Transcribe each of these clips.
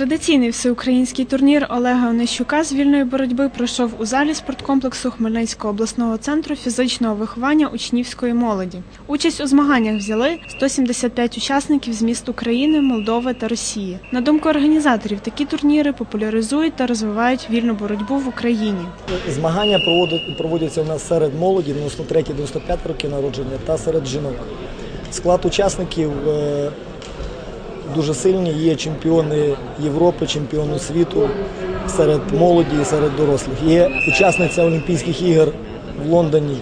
Традиційний всеукраїнський турнір Олега Онищука з вільної боротьби пройшов у залі спорткомплексу Хмельницького обласного центру фізичного виховання учнівської молоді. Участь у змаганнях взяли 175 учасників з міст України, Молдови та Росії. На думку організаторів, такі турніри популяризують та розвивають вільну боротьбу в Україні. Змагання проводять- проводяться у нас серед молоді 93-95 років народження та серед жінок. Склад учасників е, дуже сильний. Є чемпіони Європи, чемпіони світу серед молоді і серед дорослих. Є учасниця Олімпійських ігор в Лондоні.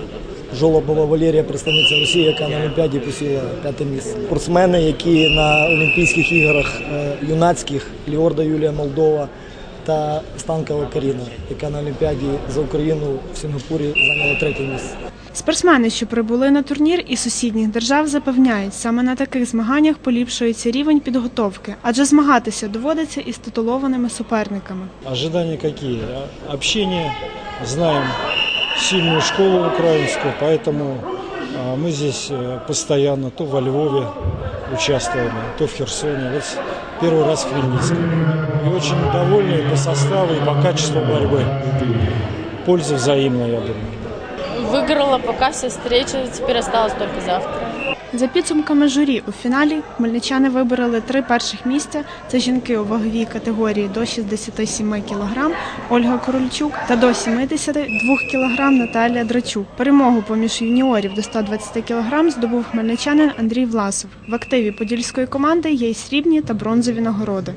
Жолобова Валерія, представниця Росії, яка на Олімпіаді посіла п'яте місце. Спортсмени, які на Олімпійських іграх е, юнацьких, Ліорда Юлія Молдова та Станкова Каріна, яка на Олімпіаді за Україну в Сінгапурі зайняла третє місце. Спортсмени, що прибули на турнір із сусідніх держав, запевняють, саме на таких змаганнях поліпшується рівень підготовки, адже змагатися доводиться із титулованими суперниками. Ожидания какие? А- Общение, знаем сильную школу украинскую, поэтому а, мы здесь э, постоянно, то во Львове участвовали, то в Херсоне, вот с- первый раз в Хмельницком. И очень довольны и по составу, и по качеству борьбы. Польза взаимная, я думаю. Выиграла пока все встречи, теперь осталось только завтра. За підсумками журі у фіналі хмельничани вибороли три перших місця. Це жінки у ваговій категорії до 67 кг Ольга Корольчук та до 72 кг Наталія Драчук. Перемогу поміж юніорів до 120 кг здобув хмельничанин Андрій Власов. В активі подільської команди є й срібні та бронзові нагороди.